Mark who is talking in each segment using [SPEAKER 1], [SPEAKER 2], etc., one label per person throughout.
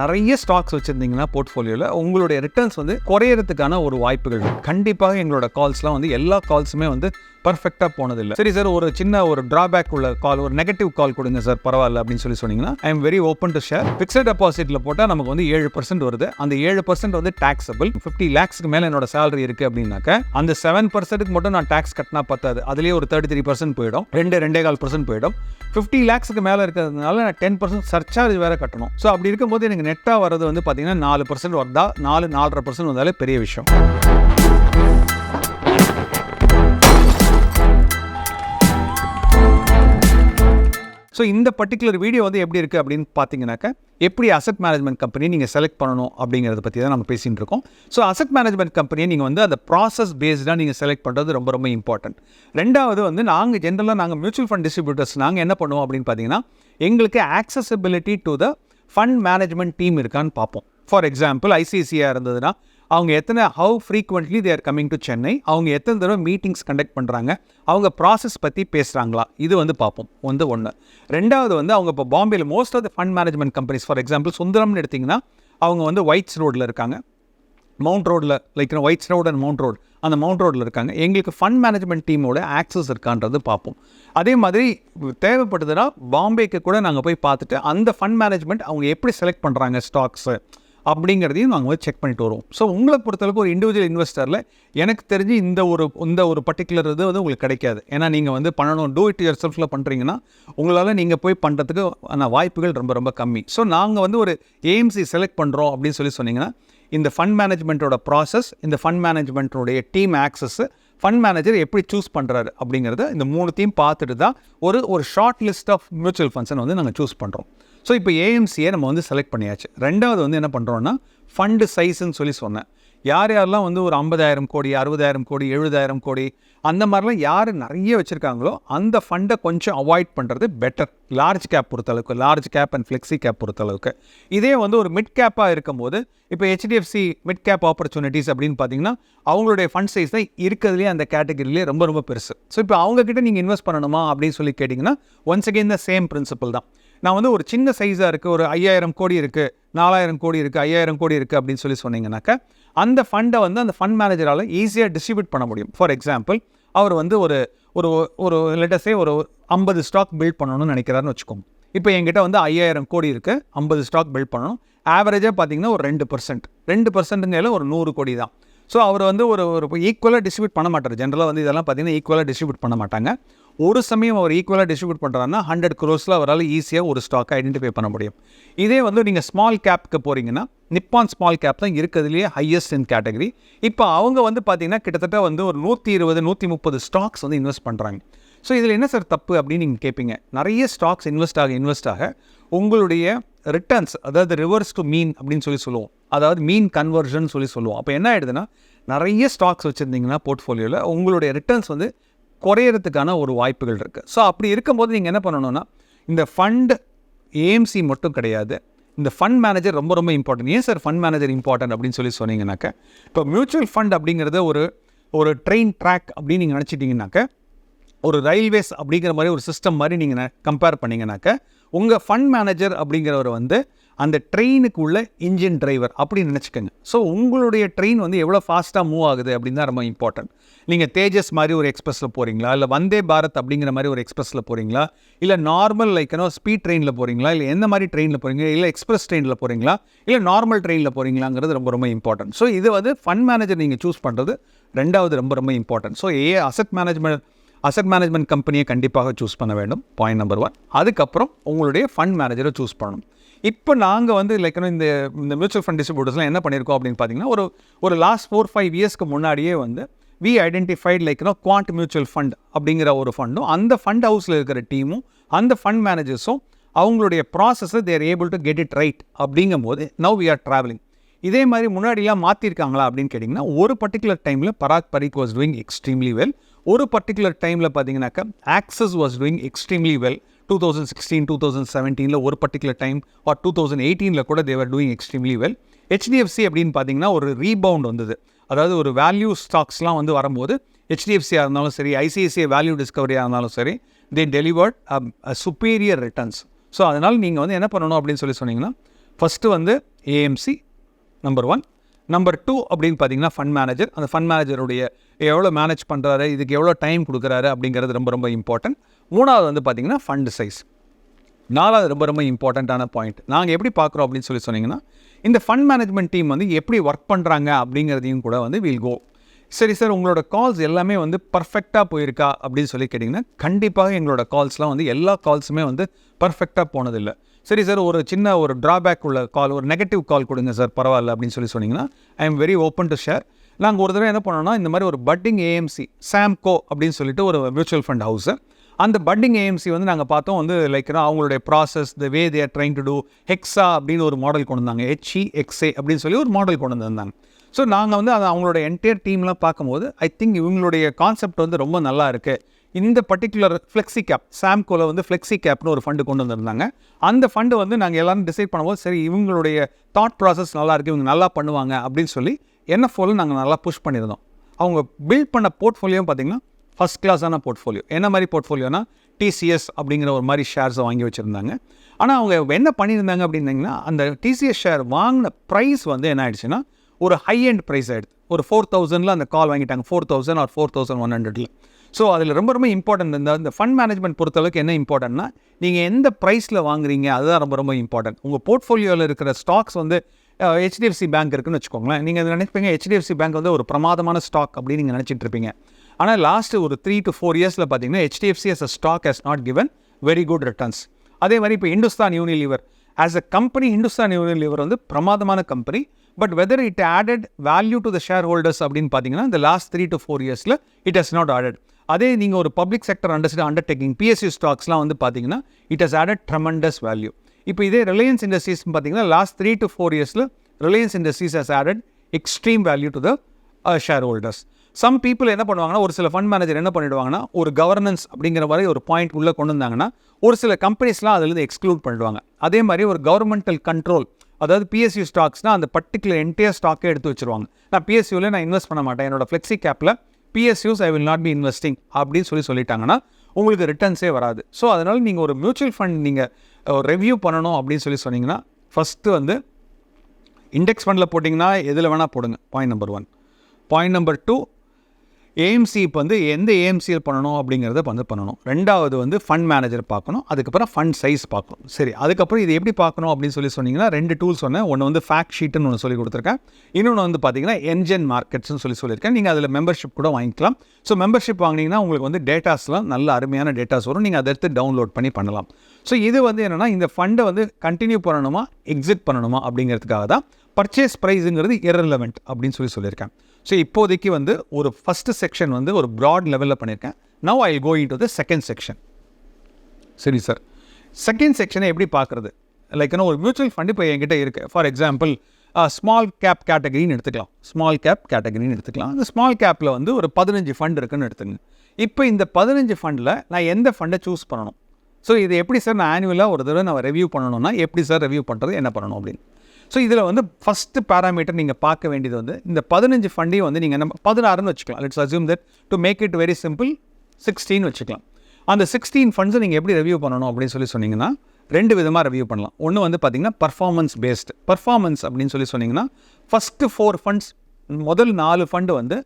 [SPEAKER 1] நிறைய ஸ்டாக்ஸ் வச்சுருந்தீங்கன்னா போர்ட்ஃபோலியோவில் உங்களுடைய ரிட்டர்ன்ஸ் வந்து குறையறதுக்கான ஒரு வாய்ப்புகள் கண்டிப்பாக எங்களோட கால்ஸ்லாம் வந்து எல்லா கால்ஸுமே வந்து பர்ஃபெக்டாக போனதில்லை. சரி சார் ஒரு சின்ன ஒரு டிராபேக் உள்ள கால் ஒரு நெகட்டிவ் கால் கொடுங்க சார் பரவாயில்ல அப்படின்னு சொல்லி சொன்னீங்கன்னா I am very open to share fixed டெபாசிட்டில் போட்டால் நமக்கு வந்து ஏழு பர்சன்ட் வருது. அந்த ஏழு பர்சன்ட் வந்து டாக்ஸபிள் ஃபிஃப்டி லேக்ஸ்க்கு மேலே என்னோட சேலரி இருக்குது அப்படின்னாக்க அந்த செவன் பர்சன்ட்டுக்கு மட்டும் நான் டாக்ஸ் கட்டினா பத்தாது. அதுலேயே ஒரு தேர்ட்டி த்ரீ பர்சன்ட் போயிடும். ரெண்டு ரெண்டே கால் பர்சன்ட் போயிடும். ஃபிஃப்டி லேக்ஸ்க்கு மேலே இருக்கிறதுனால நான் டென் பர்சன்ட் சர்ச்சார்ஜ் வேறு கட்டணும். ஸோ அப்படி இருக்கும்போது எனக்கு நெட்டாக வர்றது வந்து பார்த்தீங்கன்னா நாலு பர்சன்ட் வருதா? நாலு நாலரை பர்சன்ட் வந்தாலே பெரிய விஷயம். ஸோ இந்த பர்டிகுலர் வீடியோ வந்து எப்படி இருக்குது அப்படின்னு பார்த்தீங்கன்னாக்க எப்படி அசட் மேனேஜ்மெண்ட் கம்பெனி நீங்கள் செலக்ட் பண்ணணும் அப்படிங்கிறத பற்றி தான் நம்ம பேசிகிட்டு இருக்கோம். ஸோ அசட் மேனேஜ்மெண்ட் கம்பெனியை நீங்கள் வந்து அந்த ப்ராசஸ் பேஸ்டாக நீங்கள் செலக்ட் பண்ணுறது ரொம்ப ரொம்ப இம்பார்ட்டன்ட் ரெண்டாவது வந்து நாங்கள் ஜென்ரலாக நாங்கள் மியூச்சுவல் ஃபண்ட் டிஸ்ட்ரிபியூட்டர்ஸ் நாங்கள் என்ன பண்ணுவோம் அப்படின்னு பார்த்தீங்கன்னா எங்களுக்கு accessibility to the fund management team இருக்கான்னு பார்ப்போம். ஃபார் எக்ஸாம்பிள் ஐசிஐசியாக இருந்ததுன்னா அவங்க எத்தனை how frequently they're coming to Chennai அவங்க எத்தனை தடவை மீட்டிங்ஸ் கண்டக்ட் பண்ணுறாங்க அவங்க ப்ராசஸ் பற்றி பேசுகிறாங்களா இது வந்து பார்ப்போம். வந்து ஒன்று ரெண்டாவது வந்து அவங்க இப்போ பாம்பேயில் most of the fund management companies for example சுந்தரம்னு எடுத்திங்கன்னா அவங்க வந்து ஒயிட்ஸ் ரோடில் இருக்காங்க. மவுண்ட் ரோடில் like Whites Road and Mount Road அந்த மவுண்ட் ரோடில் இருக்காங்க. எங்களுக்கு ஃபண்ட் மேனேஜ்மெண்ட் டீமோட ஆக்சஸ் இருக்கான்றது பார்ப்போம். அதே மாதிரி தேவைப்படுதுன்னா பாம்பேக்கு கூட நாங்கள் போய் பார்த்துட்டு அந்த ஃபண்ட் மேனேஜ்மெண்ட் அவங்க எப்படி செலக்ட் பண்ணுறாங்க ஸ்டாக்ஸு அப்படிங்கிறதையும் நாங்கள் வந்து செக் பண்ணிட்டு வருவோம். ஸோ உங்களை பொறுத்தளவுக்கு ஒரு இண்டிவிஜுவல் இன்வெஸ்டரில் எனக்கு தெரிஞ்சு இந்த ஒரு இந்த ஒரு பர்டிகுலர் இது வந்து உங்களுக்கு கிடைக்காது. ஏன்னா நீங்கள் வந்து பண்ணணும் டூ இட் இயர் செல்ஃபில் பண்ணுறீங்கன்னா உங்களால் நீங்கள் போய் பண்ணுறதுக்கு வாய்ப்புகள் ரொம்ப ரொம்ப கம்மி. ஸோ நாங்கள் வந்து ஒரு ஏஎம்சி செலக்ட் பண்ணுறோம் அப்படின்னு சொல்லி சொன்னீங்கன்னா இந்த ஃபண்ட் மேனேஜ்மெண்ட்டோட ப்ராசஸ் இந்த ஃபண்ட் மேனேஜ்மெண்ட்டோடைய டீம் ஆக்சஸ்ஸு ஃபண்ட் மேனேஜர் எப்படி சூஸ் பண்ணுறாரு அப்படிங்கிறத இந்த மூணுத்தையும் பார்த்துட்டு தான் ஒரு ஒரு ஷார்ட் லிஸ்ட் ஆஃப் மியூச்சுவல் ஃபண்ட்ஸை வந்து நாங்கள் சூஸ் பண்ணுறோம் ஸோ இப்போ ஏஎம்சியை நம்ம வந்து செலக்ட் பண்ணியாச்சு. ரெண்டாவது வந்து என்ன பண்ணுறோன்னா ஃபண்டு சைஸ்ன்னு சொல்லி சொன்னேன். யார் யாரெல்லாம் வந்து ஒரு ஐம்பதாயிரம் கோடி அறுபதாயிரம் கோடி எழுபதாயிரம் கோடி அந்த மாதிரிலாம் யார் நிறைய வச்சுருக்காங்களோ அந்த ஃபண்டை கொஞ்சம் அவாய்ட் பண்ணுறது பெட்டர் லார்ஜ் கேப் பொறுத்தளவுக்கு large cap and flexi cap பொறுத்தளவுக்கு. இதே வந்து ஒரு மிட் கேப்பாக இருக்கும்போது இப்போ ஹெச்டிஎஃப்சி மிட் கேப் ஆப்பர்ச்சுனிட்டிஸ் அப்படின்னு பார்த்தீங்கன்னா அவங்களுடைய ஃபண்ட் சைஸ் தான் இருக்கிறதுலே அந்த கேட்டகரியிலே ரொம்ப ரொம்ப பெருசு. ஸோ இப்போ அவங்கக்கிட்ட நீங்கள் இன்வெஸ்ட் பண்ணணுமா அப்படின்னு சொல்லி கேட்டிங்கன்னா once again the same principle தான். நான் வந்து ஒரு சின்ன சைஸாக இருக்குது ஒரு ஐயாயிரம் கோடி இருக்குது நாலாயிரம் கோடி இருக்குது ஐயாயிரம் கோடி இருக்குது அப்படின்னு சொல்லி சொன்னீங்கன்னாக்கா அந்த ஃபண்டை வந்து அந்த ஃபண்ட் மேனேஜரால் ஈஸியாக டிஸ்ட்ரிபியூட் பண்ண முடியும். ஃபார் எக்ஸாம்பிள் அவர் வந்து ஒரு ஒரு ஒரு லெட்டஸே ஒரு ஐம்பது ஸ்டாக் பில்ட் பண்ணணும்னு நினைக்கிறாருன்னு வச்சுக்கோங்க. இப்போ என்கிட்ட வந்து ஐயாயிரம் கோடி இருக்குது ஐம்பது ஸ்டாக் பில்ட் பண்ணணும். ஆவரேஜாக பார்த்தீங்கன்னா ஒரு ரெண்டு பர்சன்ட் ரெண்டு பர்சன்ட்டுங்கிறது ஒரு நூறு கோடி தான். ஸோ அவர் வந்து ஒரு ஒரு ஈக்குவலாக டிஸ்ட்ரிபியூட் பண்ண மாட்டார். ஜென்ரலாக வந்து இதெல்லாம் பார்த்தீங்கன்னா ஈக்குவலாக டிஸ்ட்ரிபியூட் பண்ண மாட்டாங்க. ஒரு சமயம் அவர் ஈக்குவலாக டிஸ்ட்ரிபியூட் பண்ணுறாருன்னா ஹண்ட்ரட் க்ரோஸில் அவரால் ஈஸியாக ஒரு ஸ்டாக்கை ஐடென்டிஃபை பண்ண முடியும். இதே வந்து நீங்கள் ஸ்மால் கேப்க்கு போகிறீங்கன்னா நிப்பான் ஸ்மால் கேப் தான் இருக்கிறதுலேயே ஹையஸ்ட் இன் கேட்டகரி இப்போ அவங்க வந்து பார்த்தீங்கன்னா கிட்டத்தட்ட வந்து ஒரு நூற்றி இருபது நூற்றி முப்பது ஸ்டாக்ஸ் வந்து இன்வெஸ்ட் பண்ணுறாங்க ஸோ இதில் என்ன சார் தப்பு அப்படின்னு நீங்கள் கேட்பீங்க நிறைய ஸ்டாக்ஸ் இன்வெஸ்ட் ஆக இன்வெஸ்ட் ஆக உங்களுடைய ரிட்டர்ன்ஸ் அதாவது ரிவர்ஸ் டு மீன் அப்படின்னு சொல்லி சொல்லுவோம். அதாவது மீன் கன்வர்ஷன் சொல்லி சொல்லுவோம். அப்போ என்ன ஆயிடுதுன்னா நிறைய ஸ்டாக்ஸ் வச்சுருந்தீங்கன்னா போர்ட்ஃபோலியோவில் உங்களுடைய ரிட்டர்ன்ஸ் வந்து குறையறதுக்கான ஒரு வாய்ப்புகள் இருக்குது ஸோ அப்படி இருக்கும்போது நீங்கள் என்ன பண்ணணும்னா இந்த ஃபண்ட் ஏஎம்சி மட்டும் கிடையாது. இந்த ஃபண்ட் மேனேஜர் ரொம்ப ரொம்ப இம்பார்ட்டன்ட் ஏன் சார் ஃபண்ட் மேனேஜர் இம்பார்ட்டன்ட் அப்படின்னு சொல்லி சொன்னீங்கன்னாக்க இப்போ மியூச்சுவல் ஃபண்ட் அப்படிங்கிறத ஒரு ஒரு ட்ரெயின் ட்ராக் அப்படின்னு நீங்கள் நினச்சிட்டிங்கனாக்க ஒரு ரயில்வேஸ் அப்படிங்கிற மாதிரி ஒரு சிஸ்டம் மாதிரி நீங்கள் கம்பேர் பண்ணிங்கனாக்க உங்கள் ஃபண்ட் மேனேஜர் அப்படிங்கிறவர் வந்து அந்த ட்ரெயினுக்கு உள்ள இன்ஜின் டிரைவர் அப்படின்னு நினச்சிக்கோங்க. ஸோ உங்களுடைய ட்ரெயின் வந்து எவ்வளோ ஃபாஸ்ட்டாக மூவ் ஆகுது அப்படின்னு தான் ரொம்ப இம்பார்ட்டன்ட் நீங்கள் தேஜஸ் மாதிரி ஒரு எக்ஸ்பிரஸில் போகிறீங்களா இல்லை வந்தே பாரத் அப்படிங்கிற மாதிரி ஒரு எக்ஸ்பிரஸில் போகிறீங்களா இல்லை நார்மல் லைக்கனோ ஸ்பீட் ட்ரெயினில் போகிறீங்களா இல்லை எந்த மாதிரி ட்ரெயினில் போகிறீங்க இல்லை எக்ஸ்பிரஸ் ட்ரெயினில் போகிறீங்களா இல்லை நார்மல் ட்ரெயினில் போகிறீங்களாங்கிறது ரொம்ப ரொம்ப இம்பார்ட்டன்ட் ஸோ இது வந்து ஃபண்ட் மேனேஜர் நீங்கள் சூஸ் பண்ணுறது ரெண்டாவது ரொம்ப ரொம்ப important so a asset management asset management கம்பெனியை கண்டிப்பாக சூஸ் பண்ண வேண்டும். பாயிண்ட் நம்பர் ஒன் அதுக்கப்புறம் உங்களுடைய ஃபண்ட் மேனேஜரை சூஸ் பண்ணணும். இப்போ நாங்கள் வந்து லைக் இந்த இந்த மியூச்சுவல் ஃபண்ட் டிஸ்ட்ரிபியூட்டர்ஸ்லாம் என்ன பண்ணியிருக்கோம் அப்படின்னு பார்த்தீங்கன்னா ஒரு ஒரு லாஸ்ட் ஃபோர் ஃபைவ் இயர்ஸ்க்கு முன்னாடியே வந்து வி ஐடென்டிஃபைட் லைக்னா குவாண்ட் மியூச்சுவல் ஃபண்ட் அப்படிங்கிற ஒரு ஃபண்டும் அந்த ஃபண்ட் ஹவுஸில் இருக்கிற டீமும் அந்த ஃபண்ட் மேனேஜர்ஸும் அவங்களுடைய ப்ராசஸை they're able to get it right அப்படிங்கும் போது நவ் வி ஆர் ட்ராவலிங் இதே மாதிரி முன்னாடிலாம் மாற்றிருக்காங்களா அப்படின்னு கேட்டிங்கன்னா ஒரு பர்டிகுலர் டைமில் Parag Parikh was doing extremely well ஒரு பர்டிகுலர் டைமில் பார்த்தீங்கன்னாக்கா Axis was doing extremely well two thousand sixteen two thousand செவன்டீனில் ஒரு particular time or two thousand எயிட்டீனில் கூட they were doing extremely well HDFC அப்படின்னு பார்த்தீங்கன்னா ஒரு ரீபவுண்ட் வந்தது. அதாவது ஒரு வேல்யூ ஸ்டாக்ஸ்லாம் வந்து வரும்போது ஹெச்டிஎஃப்சியாக இருந்தாலும் சரி ஐசிஐசிஐ வேல்யூ டிஸ்கவரியாக இருந்தாலும் சரி they delivered superior returns so அதனால் நீங்கள் வந்து என்ன பண்ணணும் அப்படின்னு சொல்லி சொன்னீங்கன்னா ஃபஸ்ட்டு வந்து AMC number one number two அப்படின்னு பார்த்தீங்கன்னா ஃபண்ட் மேனேஜர் அந்த ஃபண்ட் மேனேஜருடைய எவ்வளோ மேனேஜ் பண்ணுறாரு இதுக்கு எவ்வளோ டைம் கொடுக்குறாரு அப்படிங்கிறது ரொம்ப ரொம்ப இம்பார்ட்டன்ட் மூணாவது வந்து பார்த்தீங்கன்னா ஃபண்ட் சைஸ் நாலாவது ரொம்ப ரொம்ப இம்பார்ட்டண்ட்டான பாயிண்ட் நாங்கள் எப்படி பார்க்குறோம் அப்படின்னு சொல்லி சொன்னிங்கன்னா இந்த ஃபண்ட் மேனேஜ்மெண்ட் டீம் வந்து எப்படி ஒர்க் பண்ணுறாங்க அப்படிங்கிறதையும் கூட வந்து வில் கோ சரி சார் உங்களோட கால்ஸ் எல்லாமே வந்து பர்ஃபெக்டாக போயிருக்கா அப்படின்னு சொல்லி கேட்டிங்கன்னா கண்டிப்பாக எங்களோட கால்ஸ்லாம் வந்து எல்லா கால்ஸுமே வந்து பர்ஃபெக்டாக போனதில்லை. சரி சார் ஒரு சின்ன ஒரு ட்ராபேக் உள்ள கால் ஒரு நெகட்டிவ் கால் கொடுங்க சார் பரவாயில்ல அப்படின்னு சொல்லி சொன்னீங்கன்னா I am very open to share நாங்கள் ஒரு தடவை என்ன பண்ணோம்னா இந்த மாதிரி ஒரு பட்டிங் ஏஎம்சி சாம்கோ அப்படின்னு சொல்லிட்டு ஒரு மியூச்சுவல் ஃபண்ட் ஹவுஸு அந்த பட்டிங் ஏஎம்சி வந்து நாங்கள் பார்த்தோம் வந்து லைக் அவங்களுடைய process the way they're trying to do hexa அப்படின்னு ஒரு மாடல் கொண்டு வந்தாங்க. ஹெச்இ எக்ஸே அப்படின்னு சொல்லி ஒரு மாடல் கொண்டு வந்திருந்தாங்க. ஸோ நாங்கள் வந்து அதை அவங்களோட என்டையர் டீம்லாம் பார்க்கும்போது ஐ திங்க் இவங்களுடைய கான்செப்ட் வந்து ரொம்ப நல்லா இருக்குது இந்த பர்டிகுலர் ஃப்ளெக்ஸி கேப் சாம்கோவில் வந்து ஃப்ளெக்ஸி கேப்னு ஒரு ஃபண்டு கொண்டு வந்திருந்தாங்க. அந்த ஃபண்டு வந்து நாங்கள் எல்லாரும் டிசைட் பண்ணும்போது சரி இவங்களுடைய தாட் ப்ராசஸ் நல்லா இருக்குது இவங்க நல்லா பண்ணுவாங்க அப்படின்னு சொல்லி என்எஃப்ஓவில் நாங்கள் நல்லா புஷ் பண்ணியிருந்தோம். அவங்க பில்ட் பண்ண போர்ட்ஃபோலியோ பார்த்தீங்கன்னா ஃபஸ்ட் கிளாஸான போர்ட்ஃபோலியோ என்ன மாதிரி போர்ட்ஃபோலியோனா டிசிஎஸ் அப்படிங்கிற ஒரு மாதிரி ஷேர்ஸை வாங்கி வச்சுருந்தாங்க. ஆனால் அவங்க என்ன பண்ணியிருந்தாங்க அப்படின்னிங்கன்னா அந்த டிசிஎஸ் ஷேர் வாங்கின ப்ரைஸ் வந்து என்ன ஆயிடுச்சுன்னா ஒரு ஹை அண்ட் ப்ரைஸ் ஆகிடுது ஒரு ஃபோர் தௌசண்டில் அந்த கால் வாங்கிட்டாங்க. Four thousand or four thousand one ஹண்ட்ரட்ல ஸோ அதில் ரொம்ப ரொம்ப இம்பார்ட்டன்ட் இந்த இந்த ஃபண்ட் மேனேஜ்மெண்ட் பொறுத்தளவுக்கு என்ன இம்பார்ட்டன்ட்னா நீங்கள் எந்த ப்ரைஸில் வாங்குறீங்க அதுதான் ரொம்ப ரொம்ப இம்பார்ட்டன்ட் உங்கள் போர்ட்ஃபோலியோவில் இருக்கிற ஸ்டாக்ஸ் வந்து ஹெச்டிஎஃப்சி பேங்க் இருக்குன்னு வச்சுக்கோங்களேன். நீங்கள் அதை நினைப்பீங்க ஹெச்டிஎஃப்சி பேங்க் வந்து ஒரு பிரமாதமான ஸ்டாக் அப்படின்னு நீங்கள் நினச்சிட்டு இருப்பீங்க. ஆனால் லாஸ்ட்டு ஒரு த்ரீ டு ஃபோர் இயர்ஸில் பார்த்தீங்கன்னா HDFC as a stock has not given very good returns அதே மாதிரி இப்போ Hindustan Unilever as a company Hindustan Unilever வந்து பிரமாதமான company but whether it added value to the shareholders அப்படின்னு பார்த்தீங்கன்னா இந்த லாஸ்ட் த்ரீ டு ஃபோர் இயர்ஸில் இட் ஹஸ் நாட் ஆடட் அதே நீங்கள் ஒரு public sector underst undertaking PSC ஸ்டாக்ஸ்லாம் வந்து பார்த்தீங்கன்னா it has added tremendous value இப்போ இதே ரிலையன்ஸ் இண்டஸ்ட்ரீஸ்னு பார்த்தீங்கன்னா லாஸ்ட் த்ரீ டு ஃபோர் இயர்ஸில் Reliance Industries has added extreme value to the shareholders some people என்ன பண்ணுவாங்கன்னா ஒரு சில ஃபண்ட் மேனேஜர் என்ன பண்ணிடுவாங்கன்னா ஒரு கவர்னன்ஸ் அப்படிங்கிற மாதிரி ஒரு பாயிண்ட் உள்ளே கொண்டு வந்தாங்கன்னா ஒரு சில கம்பெனிஸ்லாம் அதுலேருந்து எக்ஸ்க்ளூட் பண்ணிடுவாங்க. அதே மாதிரி ஒரு கவர்மெண்டல் கண்ட்ரோல் அதாவது பிஎஸ்யூ ஸ்டாக்ஸ்னால் அந்த பர்டிகுலர் என்டையர் ஸ்டாக்கே எடுத்து வச்சுருவாங்க. நான் பிஎஸ்யூவில் நான் இன்வெஸ்ட் பண்ண மாட்டேன். என்னோட ஃப்ளெக்ஸி கேப்பில் PSUs I will not be investing அப்படின்னு சொல்லி சொல்லிட்டாங்கன்னா உங்களுக்கு ரிட்டர்ன்ஸே வராது. ஸோ அதனால் நீங்கள் ஒரு மியூச்சுவல் ஃபண்ட் நீங்கள் ரெவ்யூ பண்ணணும் அப்படின்னு சொல்லி சொன்னீங்கன்னா ஃபஸ்ட்டு வந்து இண்டெக்ஸ் ஃபண்டில் போட்டிங்கன்னா எதில் வேணால் போடுங்க. Point number one point number two AMC இப்போ வந்து எந்த ஏஎம்சியில் பண்ணணும் அப்படிங்கிறத வந்து பண்ணணும். ரெண்டாவது வந்து ஃபண்ட் மேனேஜர் பார்க்கணும். அதுக்கப்புறம் ஃபண்ட் சைஸ் பார்க்கணும். சரி அதுக்கப்புறம் இது எப்படி பார்க்கணும் அப்படின்னு சொல்லி சொன்னீங்கன்னா ரெண்டு டூல் சொன்னேன். ஒன்று வந்து ஃபேக்ட் ஷீட்டுன்னு ஒன்று சொல்லி கொடுத்துருக்கேன். இன்னொன்று வந்து பார்த்தீங்கன்னா என்ஜென் மார்க்கெட்ஸ்னு சொல்லி சொல்லியிருக்கேன். நீங்கள் அதில் மெம்பர்ஷிப் கூட வாங்கிக்கலாம். ஸோ மெம்பர்ஷிப் வாங்கினீங்கன்னா உங்களுக்கு வந்து டேட்டாஸ்லாம் நல்ல அருமையான டேட்டாஸ் வரும். நீங்கள் அதை எடுத்து டவுன்லோட் பண்ணி பண்ணலாம். ஸோ இது வந்து என்னென்னா இந்த ஃபண்டை வந்து கண்டினியூ பண்ணணுமா எக்ஸிட் பண்ணணுமா அப்படிங்கிறதுக்காக தான் பர்ச்சேஸ் ப்ரைஸுங்கிறது இரலவெண்ட் அப்படின்னு சொல்லி சொல்லியிருக்கேன். ஸோ இப்போதைக்கு வந்து ஒரு ஃபஸ்ட்டு செக்ஷன் வந்து ஒரு ப்ராட் லெவலில் பண்ணியிருக்கேன். Now I go into the second section சரி சார் செகண்ட் செக்ஷனை எப்படி பார்க்குறது? லைக் ஏன்னா ஒரு மியூச்சுவல் ஃபண்ட் இப்போ என்கிட்ட இருக்குது ஃபார் எக்ஸாம்பிள் ஸ்மால் கேப் கேட்டகரின்னு எடுத்துக்கலாம். ஸ்மால் கேப் கேட்டகரின்னு எடுத்துக்கலாம். அந்த ஸ்மால் கேப்பில் வந்து ஒரு பதினஞ்சு ஃபண்ட் இருக்குன்னு எடுத்துங்க இப்போ இந்த பதினஞ்சு ஃபண்டில் நான் எந்த ஃபண்டை சூஸ் பண்ணணும்? ஸோ இது எப்படி சார் நான் ஆனுவலாக ஒரு தடவை நான் ரிவ்யூ பண்ணணும்னா எப்படி சார் ரிவ்யூ பண்ணுறது என்ன பண்ணணும் அப்படின்னு. ஸோ இதில் வந்து ஃபஸ்ட்டு பேராமீட்டர் நீங்கள் பார்க்க வேண்டியது வந்து இந்த பதினஞ்சு ஃபண்டையும் வந்து நீங்கள் நம்ம பதினாறுன்னு வச்சுக்கலாம். Let's assume that to make it very simple sixteen வச்சுக்கலாம். அந்த சிக்ஸ்டீன் ஃபண்ட்ஸை நீங்கள் எப்படி ரிவ்யூ பண்ணணும் அப்படின்னு சொல்லி சொன்னீங்கன்னா ரெண்டு விதமாக ரிவ்யூ பண்ணலாம். ஒன்று வந்து பார்த்திங்கன்னா பர்ஃபார்மன்ஸ் பேஸ்டு பர்ஃபார்மன்ஸ் அப்படின்னு சொல்லி சொன்னிங்கன்னா ஃபஸ்ட்டு ஃபோர் ஃபண்ட்ஸ் முதல் நாலு ஃபண்டு வந்து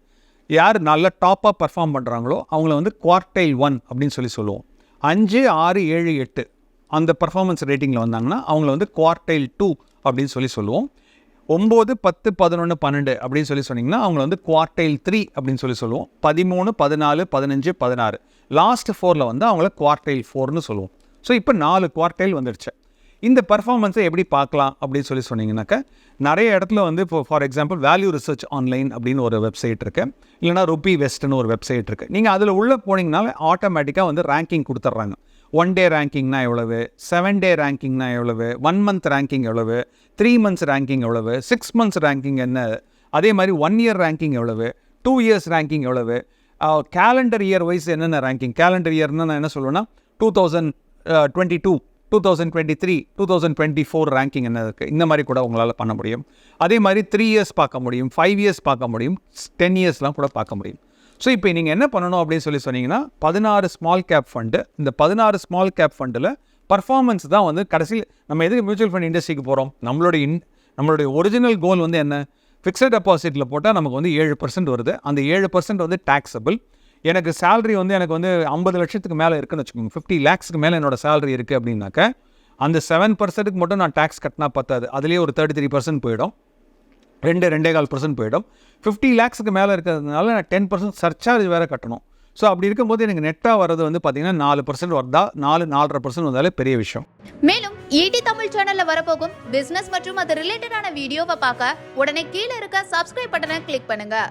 [SPEAKER 1] யார் நல்லா டாப்பாக பர்ஃபார்ம் பண்ணுறாங்களோ அவங்கள வந்து குவார்டைல் ஒன் அப்படின்னு சொல்லி சொல்லுவோம். அஞ்சு ஆறு ஏழு எட்டு அந்த பர்ஃபார்மன்ஸ் ரேட்டிங்கில் வந்தாங்கன்னா அவங்கள வந்து குவார்டைல் டூ அப்படின்னு சொல்லி சொல்லுவோம். ஒம்பது பத்து பதினொன்று பன்னெண்டு அப்படின்னு சொல்லி சொன்னிங்கன்னா அவங்கள வந்து குவார்டைல் த்ரீ அப்படின்னு சொல்லி சொல்லுவோம். பதிமூணு பதினாலு பதினஞ்சு பதினாறு. லாஸ்ட் ஃபோரில் வந்து அவங்கள குவார்டைல் ஃபோர்னு சொல்லுவோம். ஸோ இப்போ நாலு குவார்டைல் வந்துடுச்சு இந்த பர்ஃபார்மன்ஸை எப்படி பார்க்கலாம் அப்படின்னு சொல்லி சொன்னீங்கன்னாக்கா நிறைய இடத்துல வந்து இப்போ for example value research online அப்படின்னு ஒரு வெப்சைட் இருக்குது இல்லைனா ருபி வெஸ்ட்னு ஒரு வெப்சைட் இருக்குது நீங்கள் அதில் உள்ளே போனீங்கனால ஆட்டோமேட்டிக்காக வந்து ரேங்கிங் கொடுத்துட்றாங்க ஒன் டே ரேங்கிங்னா எவ்வளவு? செவன் டே ரேங்கிங்னா எவ்வளவு? ஒன் மந்த் ரேங்கிங் எவ்வளவு? த்ரீ மந்த்ஸ் ரேங்கிங் எவ்வளவு? சிக்ஸ் மந்த்ஸ் ரேங்கிங் என்ன? அதே மாதிரி ஒன் இயர் ரேங்கிங் எவ்வளவு? டூ இயர்ஸ் ரேங்கிங் எவ்வளவு? கேலண்டர் இயர் வைஸ் என்னென்ன ரேங்கிங் கேலண்டர் இயர்னால் நான் என்ன சொல்லுவேன்னா two thousand twenty two two thousand twenty three two thousand twenty four ranking என்ன இருக்குது இந்த மாதிரி கூட உங்களால் பண்ண முடியும். அதே மாதிரி த்ரீ இயர்ஸ் பார்க்க முடியும் ஃபைவ் இயர்ஸ் பார்க்க முடியும் டென் இயர்ஸ்லாம் கூட பார்க்க முடியும். ஸோ இப்போ நீங்கள் என்ன பண்ணணும் அப்படின்னு சொல்லி சொன்னீங்கன்னா பதினாறு ஸ்மால் கேப் ஃபண்டு இந்த பதினாறு ஸ்மால் கேப் ஃபண்டில் பர்ஃபார்மன்ஸ் தான் வந்து கடைசியில் நம்ம எதுக்கு மியூச்சுவல் ஃபண்ட் இண்டஸ்ட்ரிக்கு போகிறோம் நம்மளுடைய இன் நம்மளுடைய ஒரிஜினல் கோல் வந்து என்ன? ஃபிக்ஸட் டெபாசிட்டில் போட்டால் நமக்கு வந்து ஏழு பர்சன்ட் வருது. அந்த ஏழு பர்சன்ட் வந்து டேக்ஸபிள் எனக்கு சேல்ரி வந்து எனக்கு வந்து ஐம்பது லட்சத்துக்கு மேலே இருக்குன்னு வச்சுக்கோங்க. ஃபிஃப்டி லேக்ஸ்க்கு மேலே என்னோட சேல்ரி இருக்குது அப்படின்னாக்க அந்த செவன் பர்சன்ட்டுக்கு மட்டும் நான் டேக்ஸ் கட்டினா பத்தாது. அதுலேயே ஒரு தேர்ட்டி த்ரீ பர்சன்ட் போயிடும். ரெண்டு ரெண்டே கால் பர்சன்ட் போயிடும். ஃபிஃப்டி லேக்ஸுக்கு மேலே இருக்கிறதுனால நான் டென் பர்சன்ட் சர்ச்சார்ஜ் வேறு கட்டணும். ஸோ அப்படி இருக்கும்போது எனக்கு நெட்டாக வர்றது வந்து பார்த்தீங்கன்னா நாலு பர்சன்ட் வருதா? நாலு நாலரை பர்சன்ட் வந்தாலே பெரிய விஷயம்.
[SPEAKER 2] மேலும் ஈடி தமிழ் சேனலில் வரப்போகும் பிஸ்னஸ் மற்றும் அது ரிலேட்டடான வீடியோவை பார்க்க உடனே கீழே இருக்க சப்ஸ்கிரைப் பட்டனை கிளிக் பண்ணுங்கள்